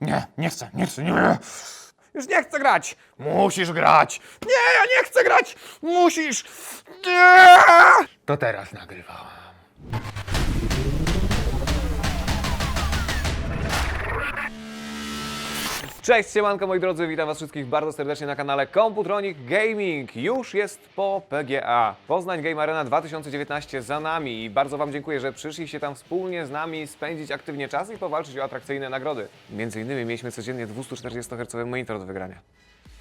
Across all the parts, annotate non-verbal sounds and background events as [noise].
Nie, nie chcę, nie chcę, nie. Już nie chcę grać. Musisz grać. Nie, ja nie chcę grać. Musisz. Nie. To teraz nagrywałam. Cześć, siemanko moi drodzy, witam was wszystkich bardzo serdecznie na kanale Computronic Gaming. Już jest po PGA. Poznań Game Arena 2019 za nami i bardzo wam dziękuję, że przyszliście tam wspólnie z nami spędzić aktywnie czas i powalczyć o atrakcyjne nagrody. Między innymi mieliśmy codziennie 240 Hz monitor do wygrania.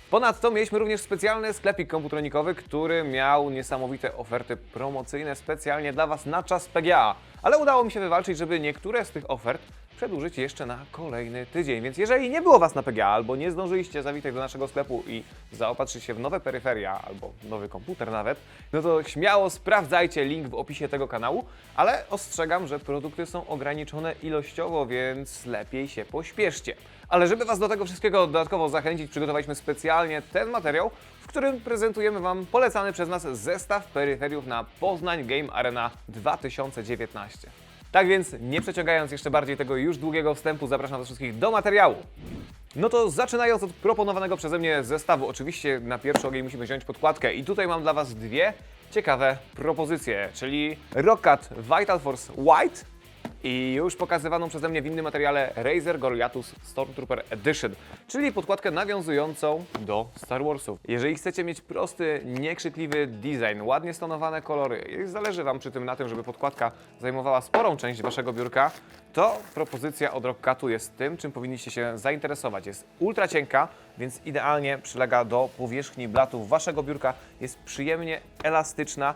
Ponadto mieliśmy również specjalny sklepik komputeronikowy, który miał niesamowite oferty promocyjne specjalnie dla Was na czas PGA. Ale udało mi się wywalczyć, żeby niektóre z tych ofert przedłużyć jeszcze na kolejny tydzień. Więc jeżeli nie było Was na PGA albo nie zdążyliście zawitać do naszego sklepu i zaopatrzyć się w nowe peryferia albo nowy komputer nawet, no to śmiało sprawdzajcie link w opisie tego kanału, ale ostrzegam, że produkty są ograniczone ilościowo, więc lepiej się pośpieszcie. Ale żeby Was do tego wszystkiego dodatkowo zachęcić, przygotowaliśmy specjalnie ten materiał, w którym prezentujemy Wam polecany przez nas zestaw peryferiów na Poznań Game Arena 2019. Tak więc, nie przeciągając jeszcze bardziej tego już długiego wstępu, zapraszam Was wszystkich do materiału. No to zaczynając od proponowanego przeze mnie zestawu, oczywiście na pierwszy ogień musimy wziąć podkładkę i tutaj mam dla Was dwie ciekawe propozycje, czyli Roccat Vital Force White i już pokazywaną przeze mnie w innym materiale Razer Goliathus Stormtrooper Edition, czyli podkładkę nawiązującą do Star Warsów. Jeżeli chcecie mieć prosty, niekrzykliwy design, ładnie stonowane kolory, zależy Wam przy tym na tym, żeby podkładka zajmowała sporą część Waszego biurka, to propozycja od Rockatu jest tym, czym powinniście się zainteresować. Jest ultra cienka, więc idealnie przylega do powierzchni blatów Waszego biurka, jest przyjemnie elastyczna,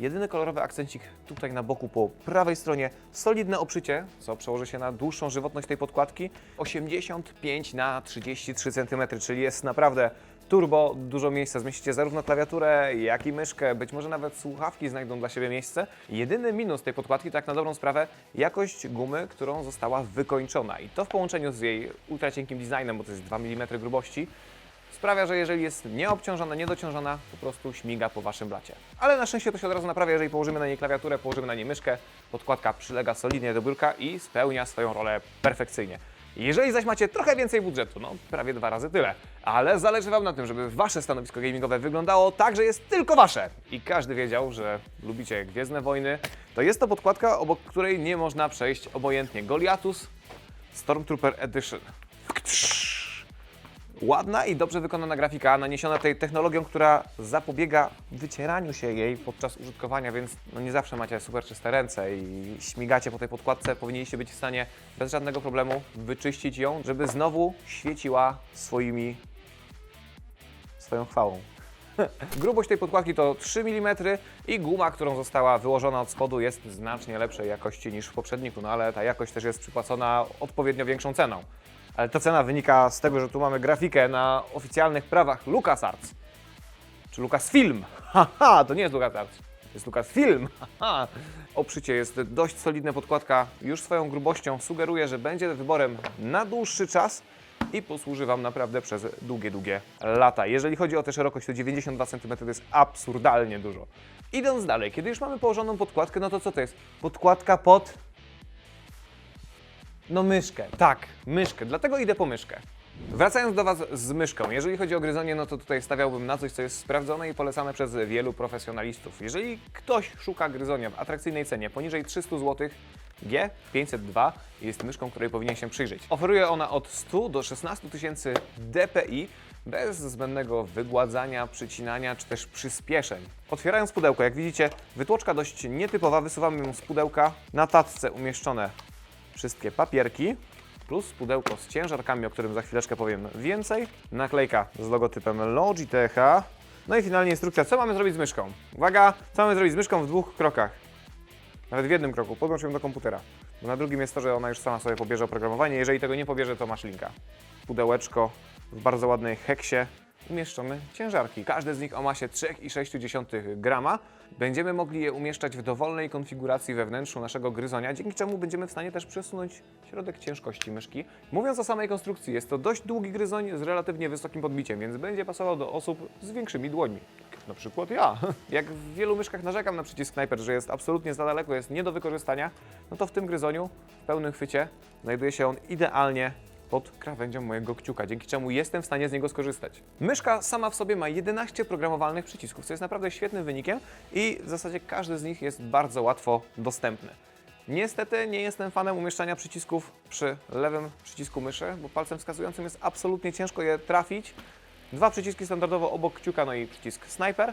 Jedyny kolorowy akcencik tutaj na boku po prawej stronie, solidne oprzycie, co przełoży się na dłuższą żywotność tej podkładki, 85 na 33 cm, czyli jest naprawdę turbo, dużo miejsca. Zmieścicie zarówno klawiaturę, jak i myszkę, być może nawet słuchawki znajdą dla siebie miejsce. Jedyny minus tej podkładki, tak na dobrą sprawę, jakość gumy, którą została wykończona. I to w połączeniu z jej ultra cienkim designem, bo to jest 2 mm grubości, sprawia, że jeżeli jest nieobciążona, niedociążona, po prostu śmiga po Waszym blacie. Ale na szczęście to się od razu naprawia, jeżeli położymy na niej klawiaturę, położymy na niej myszkę, podkładka przylega solidnie do biurka i spełnia swoją rolę perfekcyjnie. Jeżeli zaś macie trochę więcej budżetu, no prawie dwa razy tyle, ale zależy Wam na tym, żeby Wasze stanowisko gamingowe wyglądało tak, że jest tylko Wasze i każdy wiedział, że lubicie Gwiezdne Wojny, to jest to podkładka, obok której nie można przejść obojętnie. Goliathus Stormtrooper Edition. Ładna i dobrze wykonana grafika, naniesiona tej technologią, która zapobiega wycieraniu się jej podczas użytkowania, więc no nie zawsze macie super czyste ręce i śmigacie po tej podkładce. Powinniście być w stanie bez żadnego problemu wyczyścić ją, żeby znowu świeciła swoimi swoją chwałą. [laughs] Grubość tej podkładki to 3 mm i guma, którą została wyłożona od spodu jest znacznie lepszej jakości niż w poprzedniku, no ale ta jakość też jest przypłacona odpowiednio większą ceną. Ale ta cena wynika z tego, że tu mamy grafikę na oficjalnych prawach LucasArts. Czy Lucasfilm. [laughs] Haha, to nie jest LucasArts. To jest Lucasfilm. [laughs] Haha. Oprzycie jest dość solidne, podkładka już swoją grubością sugeruje, że będzie wyborem na dłuższy czas i posłuży Wam naprawdę przez długie, długie lata. Jeżeli chodzi o tę szerokość, to 92 cm to jest absurdalnie dużo. Idąc dalej, kiedy już mamy położoną podkładkę, no to co to jest? Podkładka pod no myszkę, tak, myszkę, dlatego idę po myszkę. Wracając do Was z myszką, jeżeli chodzi o gryzonie, no to tutaj stawiałbym na coś, co jest sprawdzone i polecane przez wielu profesjonalistów. Jeżeli ktoś szuka gryzonia w atrakcyjnej cenie poniżej 300 zł, G502 jest myszką, której powinien się przyjrzeć. Oferuje ona od 100 do 16 tysięcy dpi bez zbędnego wygładzania, przycinania czy też przyspieszeń. Otwierając pudełko, jak widzicie, wytłoczka dość nietypowa, wysuwamy ją z pudełka, na tacce umieszczone wszystkie papierki, plus pudełko z ciężarkami, o którym za chwileczkę powiem więcej, naklejka z logotypem Logitech, no i finalnie instrukcja, co mamy zrobić z myszką. Uwaga, co mamy zrobić z myszką w dwóch krokach. Nawet w jednym kroku, podłącz ją do komputera. Bo na drugim jest to, że ona już sama sobie pobierze oprogramowanie. Jeżeli tego nie pobierze, to masz linka. Pudełeczko w bardzo ładnej heksie umieszczone ciężarki. Każde z nich o masie 3,6 grama. Będziemy mogli je umieszczać w dowolnej konfiguracji we wnętrzu naszego gryzonia, dzięki czemu będziemy w stanie też przesunąć środek ciężkości myszki. Mówiąc o samej konstrukcji, jest to dość długi gryzoń z relatywnie wysokim podbiciem, więc będzie pasował do osób z większymi dłońmi. Na przykład ja. [laughs] Jak w wielu myszkach narzekam na przycisk Sniper, że jest absolutnie za daleko, jest nie do wykorzystania, no to w tym gryzoniu, w pełnym chwycie, znajduje się on idealnie pod krawędzią mojego kciuka, dzięki czemu jestem w stanie z niego skorzystać. Myszka sama w sobie ma 11 programowalnych przycisków, co jest naprawdę świetnym wynikiem i w zasadzie każdy z nich jest bardzo łatwo dostępny. Niestety nie jestem fanem umieszczania przycisków przy lewym przycisku myszy, bo palcem wskazującym jest absolutnie ciężko je trafić. Dwa przyciski standardowo obok kciuka, no i przycisk sniper.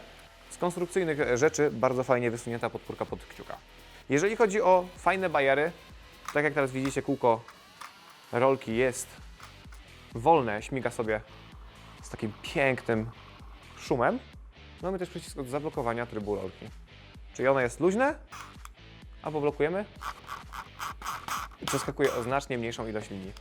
Z konstrukcyjnych rzeczy bardzo fajnie wysunięta podpórka pod kciuka. Jeżeli chodzi o fajne bajery, tak jak teraz widzicie, kółko rolki jest wolne, śmiga sobie z takim pięknym szumem. Mamy też przycisk od zablokowania trybu rolki. Czyli ono jest luźne, albo blokujemy i przeskakuje o znacznie mniejszą ilość linii.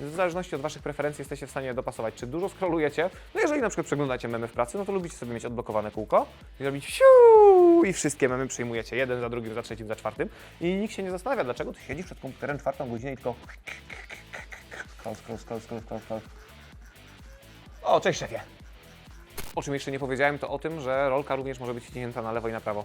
W zależności od Waszych preferencji jesteście w stanie dopasować, czy dużo scrollujecie. No jeżeli na przykład przeglądacie memy w pracy, no to lubicie sobie mieć odblokowane kółko i robić siu i wszystkie memy przyjmujecie, jeden za drugim, za trzecim, za czwartym i nikt się nie zastanawia, dlaczego ty siedzisz przed komputerem czwartą godzinę i tylko scroll, scroll, scroll, scroll, scroll, scroll. O, cześć szefie! O czym jeszcze nie powiedziałem, to o tym, że rolka również może być wciśnięta na lewo i na prawo.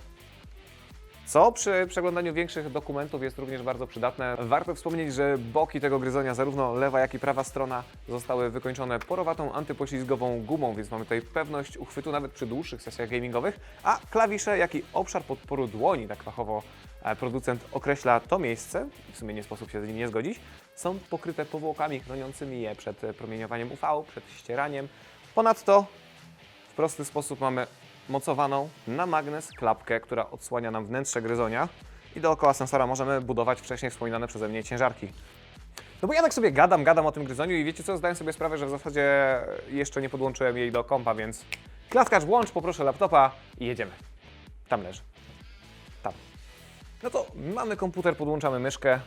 Co przy przeglądaniu większych dokumentów jest również bardzo przydatne. Warto wspomnieć, że boki tego gryzonia, zarówno lewa, jak i prawa strona, zostały wykończone porowatą antypoślizgową gumą, więc mamy tutaj pewność uchwytu nawet przy dłuższych sesjach gamingowych, a klawisze, jak i obszar podporu dłoni, tak fachowo e, producent określa to miejsce, w sumie nie sposób się z nim nie zgodzić, są pokryte powłokami chroniącymi je przed promieniowaniem UV, przed ścieraniem. Ponadto w prosty sposób mamy mocowaną na magnes klapkę, która odsłania nam wnętrze gryzonia i dookoła sensora możemy budować wcześniej wspominane przeze mnie ciężarki. No bo ja tak sobie gadam, gadam o tym gryzoniu i wiecie co, zdaję sobie sprawę, że w zasadzie jeszcze nie podłączyłem jej do kompa, więc klaskacz włącz, poproszę laptopa i jedziemy. Tam leży. Tam. No to mamy komputer, podłączamy myszkę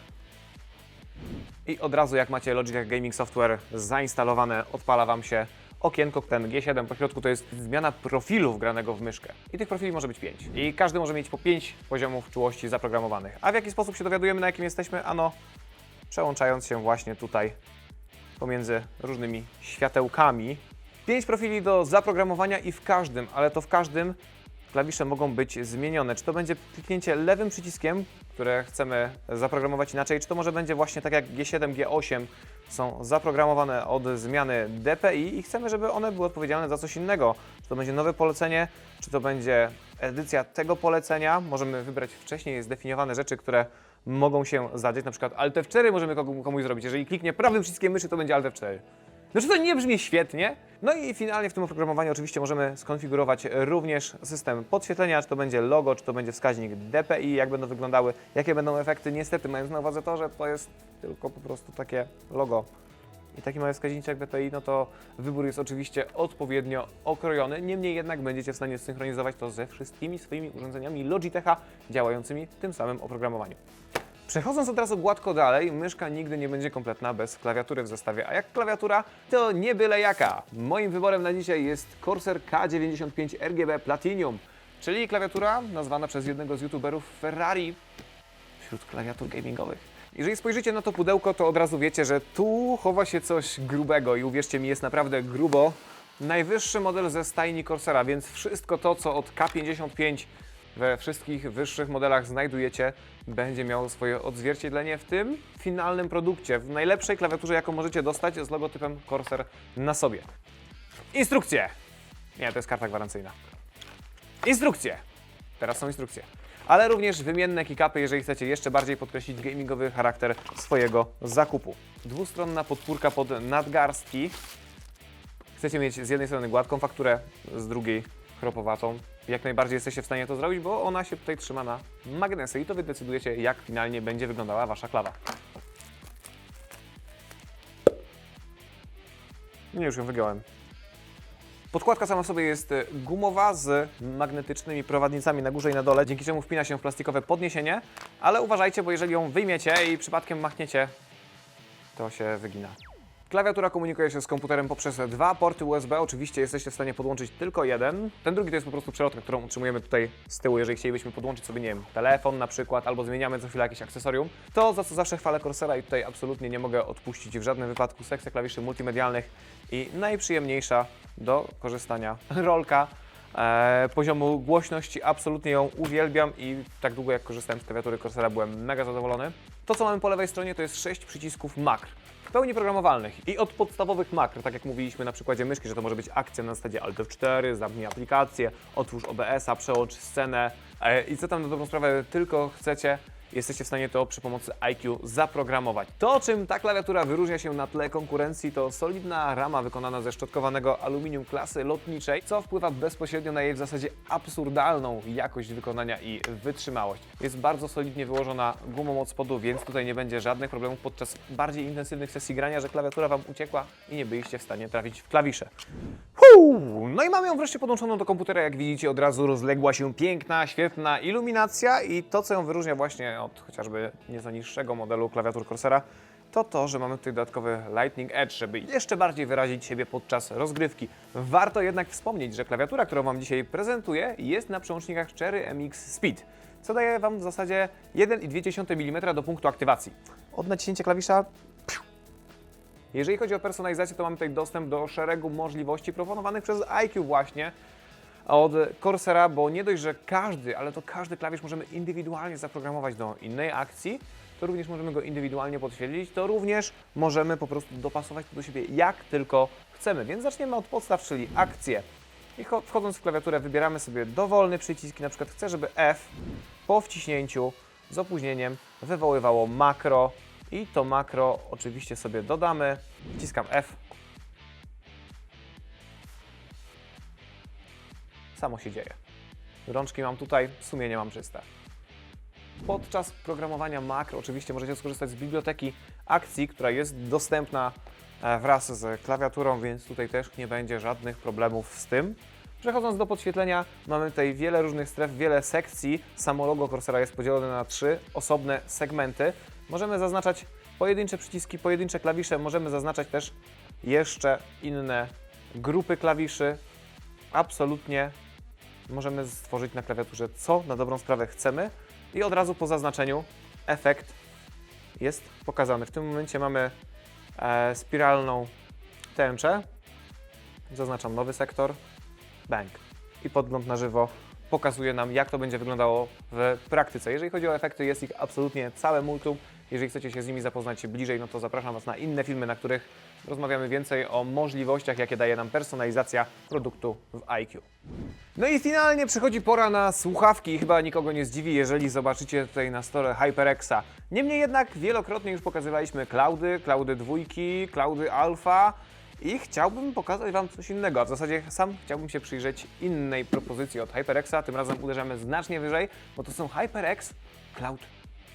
i od razu jak macie Logitech Gaming Software zainstalowane, odpala Wam się okienko, ten G7 po środku to jest zmiana profilu wgranego w myszkę. I tych profili może być 5. I każdy może mieć po 5 poziomów czułości zaprogramowanych. A w jaki sposób się dowiadujemy, na jakim jesteśmy? Ano, przełączając się właśnie tutaj pomiędzy różnymi światełkami. 5 profili do zaprogramowania i w każdym, ale to w każdym klawisze mogą być zmienione. Czy to będzie kliknięcie lewym przyciskiem, które chcemy zaprogramować inaczej, czy to może będzie właśnie tak jak G7, G8 są zaprogramowane od zmiany DPI i chcemy, żeby one były odpowiedzialne za coś innego. Czy to będzie nowe polecenie, czy to będzie edycja tego polecenia. Możemy wybrać wcześniej zdefiniowane rzeczy, które mogą się zadziać, na przykład Alt F4 możemy komu- komuś zrobić. Jeżeli kliknie prawym przyciskiem myszy, to będzie Alt F4. No czy to nie brzmi świetnie? No i finalnie w tym oprogramowaniu oczywiście możemy skonfigurować również system podświetlenia, czy to będzie logo, czy to będzie wskaźnik DPI, jak będą wyglądały, jakie będą efekty. Niestety mając na uwadze to, że to jest tylko po prostu takie logo i taki mały wskaźniczek DPI, no to wybór jest oczywiście odpowiednio okrojony. Niemniej jednak będziecie w stanie zsynchronizować to ze wszystkimi swoimi urządzeniami Logitecha działającymi w tym samym oprogramowaniu. Przechodząc od razu gładko dalej, myszka nigdy nie będzie kompletna bez klawiatury w zestawie. A jak klawiatura, to nie byle jaka. Moim wyborem na dzisiaj jest Corsair K95 RGB Platinum, czyli klawiatura nazwana przez jednego z youtuberów Ferrari wśród klawiatur gamingowych. Jeżeli spojrzycie na to pudełko, to od razu wiecie, że tu chowa się coś grubego i uwierzcie mi, jest naprawdę grubo. Najwyższy model ze stajni Corsera, więc wszystko to, co od K55 we wszystkich wyższych modelach znajdujecie, będzie miało swoje odzwierciedlenie w tym finalnym produkcie, w najlepszej klawiaturze, jaką możecie dostać z logotypem Corsair na sobie. Instrukcje! Nie, to jest karta gwarancyjna. Instrukcje! Teraz są instrukcje. Ale również wymienne kickupy, jeżeli chcecie jeszcze bardziej podkreślić gamingowy charakter swojego zakupu. Dwustronna podpórka pod nadgarstki. Chcecie mieć z jednej strony gładką fakturę, z drugiej chropowatą. Jak najbardziej jesteście w stanie to zrobić, bo ona się tutaj trzyma na magnesy i to wy decydujecie, jak finalnie będzie wyglądała wasza klawa. Nie, już ją wygiąłem. Podkładka sama w sobie jest e, gumowa z magnetycznymi prowadnicami na górze i na dole, dzięki czemu wpina się w plastikowe podniesienie, ale uważajcie, bo jeżeli ją wyjmiecie i przypadkiem machniecie, to się wygina. Klawiatura komunikuje się z komputerem poprzez dwa porty USB. Oczywiście jesteście w stanie podłączyć tylko jeden. Ten drugi to jest po prostu przelotka, którą utrzymujemy tutaj z tyłu, jeżeli chcielibyśmy podłączyć sobie, nie wiem, telefon na przykład, albo zmieniamy co chwilę jakieś akcesorium. To, za co zawsze chwalę Corsera i tutaj absolutnie nie mogę odpuścić w żadnym wypadku sekcja klawiszy multimedialnych i najprzyjemniejsza do korzystania [laughs] rolka. e, poziomu głośności. Absolutnie ją uwielbiam i tak długo jak korzystałem z klawiatury Corsera byłem mega zadowolony. To co mamy po lewej stronie to jest 6 przycisków makr. W pełni programowalnych i od podstawowych makr, tak jak mówiliśmy na przykładzie myszki, że to może być akcja na zasadzie Alt F4, zamknij aplikację, otwórz OBS-a, przełącz scenę e, i co tam na dobrą sprawę tylko chcecie, jesteście w stanie to przy pomocy IQ zaprogramować. To, czym ta klawiatura wyróżnia się na tle konkurencji, to solidna rama wykonana ze szczotkowanego aluminium klasy lotniczej, co wpływa bezpośrednio na jej w zasadzie absurdalną jakość wykonania i wytrzymałość. Jest bardzo solidnie wyłożona gumą od spodu, więc tutaj nie będzie żadnych problemów podczas bardziej intensywnych sesji grania, że klawiatura Wam uciekła i nie byliście w stanie trafić w klawisze. No i mamy ją wreszcie podłączoną do komputera. Jak widzicie, od razu rozległa się piękna, świetna iluminacja i to, co ją wyróżnia właśnie od chociażby nieco niższego modelu klawiatur Corsera, to to, że mamy tutaj dodatkowy Lightning Edge, żeby jeszcze bardziej wyrazić siebie podczas rozgrywki. Warto jednak wspomnieć, że klawiatura, którą Wam dzisiaj prezentuję, jest na przełącznikach Cherry MX Speed, co daje Wam w zasadzie 1,2 mm do punktu aktywacji. Od naciśnięcia klawisza jeżeli chodzi o personalizację, to mamy tutaj dostęp do szeregu możliwości proponowanych przez IQ właśnie od Corsera, bo nie dość, że każdy, ale to każdy klawisz możemy indywidualnie zaprogramować do innej akcji, to również możemy go indywidualnie podświetlić, to również możemy po prostu dopasować to do siebie jak tylko chcemy. Więc zaczniemy od podstaw, czyli akcje. I cho- wchodząc w klawiaturę wybieramy sobie dowolny przycisk, na przykład chcę, żeby F po wciśnięciu z opóźnieniem wywoływało makro i to makro oczywiście sobie dodamy. Wciskam F. Samo się dzieje. Rączki mam tutaj, sumienie mam czyste. Podczas programowania makro oczywiście możecie skorzystać z biblioteki akcji, która jest dostępna e, wraz z klawiaturą, więc tutaj też nie będzie żadnych problemów z tym. Przechodząc do podświetlenia, mamy tutaj wiele różnych stref, wiele sekcji. Samo logo Corsera jest podzielone na trzy osobne segmenty. Możemy zaznaczać pojedyncze przyciski, pojedyncze klawisze, możemy zaznaczać też jeszcze inne grupy klawiszy. Absolutnie możemy stworzyć na klawiaturze, co na dobrą sprawę chcemy i od razu po zaznaczeniu efekt jest pokazany. W tym momencie mamy e, spiralną tęczę. Zaznaczam nowy sektor. Bang. I podgląd na żywo pokazuje nam, jak to będzie wyglądało w praktyce. Jeżeli chodzi o efekty, jest ich absolutnie całe multum. Jeżeli chcecie się z nimi zapoznać bliżej, no to zapraszam Was na inne filmy, na których rozmawiamy więcej o możliwościach, jakie daje nam personalizacja produktu w IQ. No i finalnie przychodzi pora na słuchawki chyba nikogo nie zdziwi, jeżeli zobaczycie tutaj na stole HyperXa. Niemniej jednak wielokrotnie już pokazywaliśmy cloudy, cloudy dwójki, cloudy alfa i chciałbym pokazać Wam coś innego, a w zasadzie sam chciałbym się przyjrzeć innej propozycji od HyperXa. Tym razem uderzamy znacznie wyżej, bo to są HyperX Cloud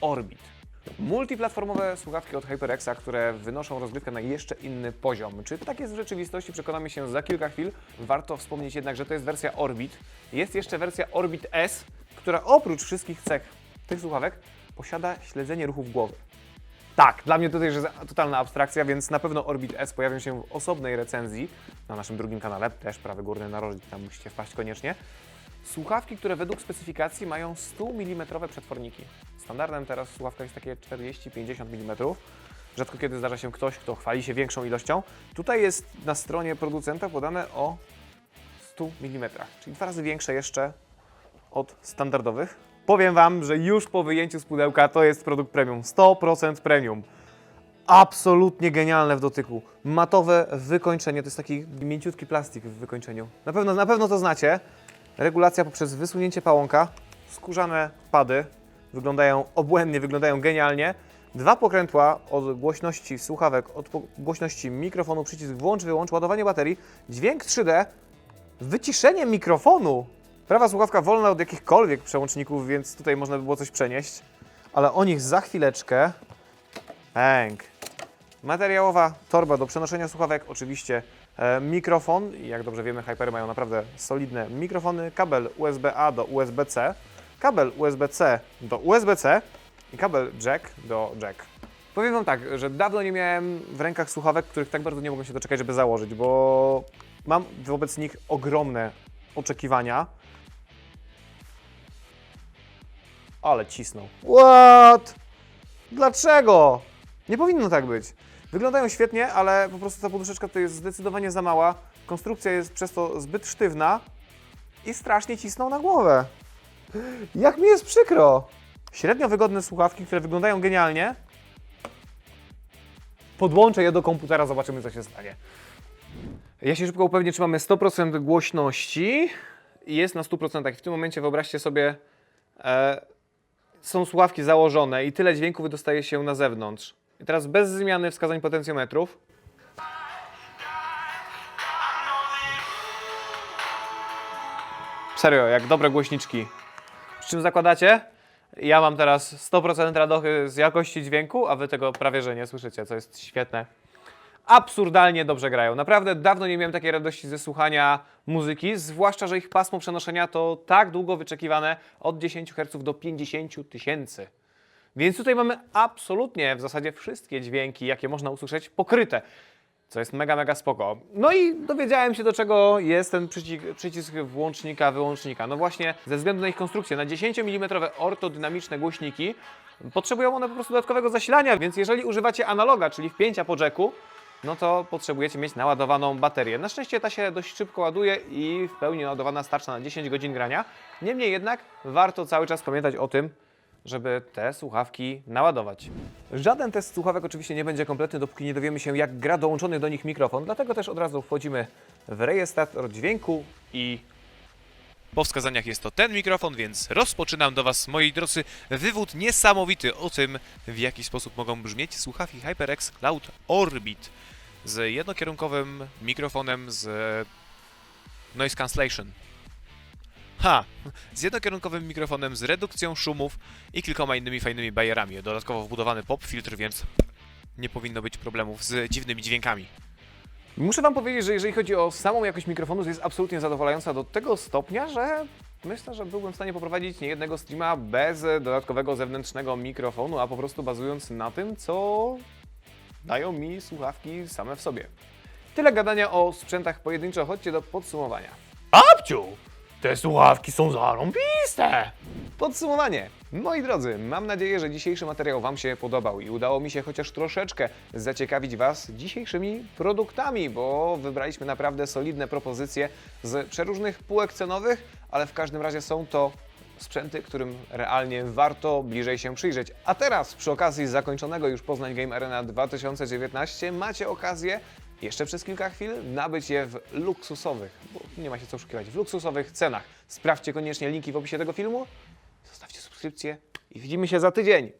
Orbit. Multiplatformowe słuchawki od HyperXa, które wynoszą rozgrywkę na jeszcze inny poziom. Czy tak jest w rzeczywistości? Przekonamy się za kilka chwil. Warto wspomnieć jednak, że to jest wersja Orbit. Jest jeszcze wersja Orbit S, która oprócz wszystkich cech tych słuchawek posiada śledzenie ruchów głowy. Tak, dla mnie to jest totalna abstrakcja, więc na pewno Orbit S pojawią się w osobnej recenzji na naszym drugim kanale, też prawy górny narożnik, tam musicie wpaść koniecznie. Słuchawki, które według specyfikacji mają 100 mm przetworniki. Standardem teraz słuchawkach jest takie 40-50 mm. Rzadko kiedy zdarza się ktoś, kto chwali się większą ilością. Tutaj jest na stronie producenta podane o 100 mm, czyli dwa razy większe jeszcze od standardowych. Powiem Wam, że już po wyjęciu z pudełka to jest produkt premium. 100% premium. Absolutnie genialne w dotyku. Matowe wykończenie, to jest taki mięciutki plastik w wykończeniu. Na pewno, na pewno to znacie. Regulacja poprzez wysunięcie pałąka. Skórzane pady wyglądają obłędnie, wyglądają genialnie. Dwa pokrętła od głośności słuchawek, od głośności mikrofonu, przycisk włącz, wyłącz, ładowanie baterii, dźwięk 3D, wyciszenie mikrofonu. Prawa słuchawka wolna od jakichkolwiek przełączników, więc tutaj można by było coś przenieść. Ale o nich za chwileczkę. Bang. Materiałowa torba do przenoszenia słuchawek, oczywiście e, mikrofon. Jak dobrze wiemy, Hypery mają naprawdę solidne mikrofony. Kabel USB-A do USB-C, kabel USB-C do USB-C i kabel jack do jack. Powiem Wam tak, że dawno nie miałem w rękach słuchawek, których tak bardzo nie mogłem się doczekać, żeby założyć, bo mam wobec nich ogromne oczekiwania. Ale cisnął. What? Dlaczego? Nie powinno tak być. Wyglądają świetnie, ale po prostu ta poduszeczka to jest zdecydowanie za mała. Konstrukcja jest przez to zbyt sztywna. i strasznie cisną na głowę. Jak mi jest przykro. Średnio wygodne słuchawki, które wyglądają genialnie. Podłączę je do komputera, zobaczymy co się stanie. Ja się szybko upewnię, czy mamy 100% głośności. Jest na 100%. W tym momencie wyobraźcie sobie, e, są słuchawki założone i tyle dźwięku wydostaje się na zewnątrz. I teraz bez zmiany wskazań potencjometrów. Serio, jak dobre głośniczki. Z czym zakładacie? Ja mam teraz 100% radochy z jakości dźwięku, a wy tego prawie że nie słyszycie, co jest świetne. Absurdalnie dobrze grają. Naprawdę dawno nie miałem takiej radości ze słuchania muzyki, zwłaszcza, że ich pasmo przenoszenia to tak długo wyczekiwane od 10 Hz do 50 tysięcy. Więc tutaj mamy absolutnie w zasadzie wszystkie dźwięki, jakie można usłyszeć, pokryte. Co jest mega, mega spoko. No i dowiedziałem się, do czego jest ten przycisk, przycisk włącznika, wyłącznika. No właśnie, ze względu na ich konstrukcję, na 10 mm ortodynamiczne głośniki potrzebują one po prostu dodatkowego zasilania, więc jeżeli używacie analoga, czyli wpięcia po jacku, no to potrzebujecie mieć naładowaną baterię. Na szczęście ta się dość szybko ładuje i w pełni naładowana starcza na 10 godzin grania. Niemniej jednak warto cały czas pamiętać o tym, żeby te słuchawki naładować. Żaden test słuchawek oczywiście nie będzie kompletny, dopóki nie dowiemy się, jak gra dołączony do nich mikrofon. Dlatego też od razu wchodzimy w rejestrator dźwięku i Po wskazaniach jest to ten mikrofon, więc rozpoczynam do Was, moi drodzy, wywód niesamowity o tym, w jaki sposób mogą brzmieć słuchawki HyperX Cloud Orbit z jednokierunkowym mikrofonem z noise cancellation. Ha! Z jednokierunkowym mikrofonem z redukcją szumów i kilkoma innymi fajnymi bajerami. Dodatkowo wbudowany pop filtr, więc nie powinno być problemów z dziwnymi dźwiękami. Muszę Wam powiedzieć, że jeżeli chodzi o samą jakość mikrofonu, to jest absolutnie zadowalająca do tego stopnia, że myślę, że byłbym w stanie poprowadzić niejednego streama bez dodatkowego zewnętrznego mikrofonu, a po prostu bazując na tym, co dają mi słuchawki same w sobie. Tyle gadania o sprzętach pojedynczo, chodźcie do podsumowania. Babciu, te słuchawki są zarąbiste. Podsumowanie. Moi drodzy, mam nadzieję, że dzisiejszy materiał Wam się podobał i udało mi się chociaż troszeczkę zaciekawić Was dzisiejszymi produktami, bo wybraliśmy naprawdę solidne propozycje z przeróżnych półek cenowych, ale w każdym razie są to sprzęty, którym realnie warto bliżej się przyjrzeć. A teraz, przy okazji zakończonego już Poznań Game Arena 2019, macie okazję jeszcze przez kilka chwil nabyć je w luksusowych, bo nie ma się co oszukiwać, w luksusowych cenach. Sprawdźcie koniecznie linki w opisie tego filmu, zostawcie subskrypcję i widzimy się za tydzień.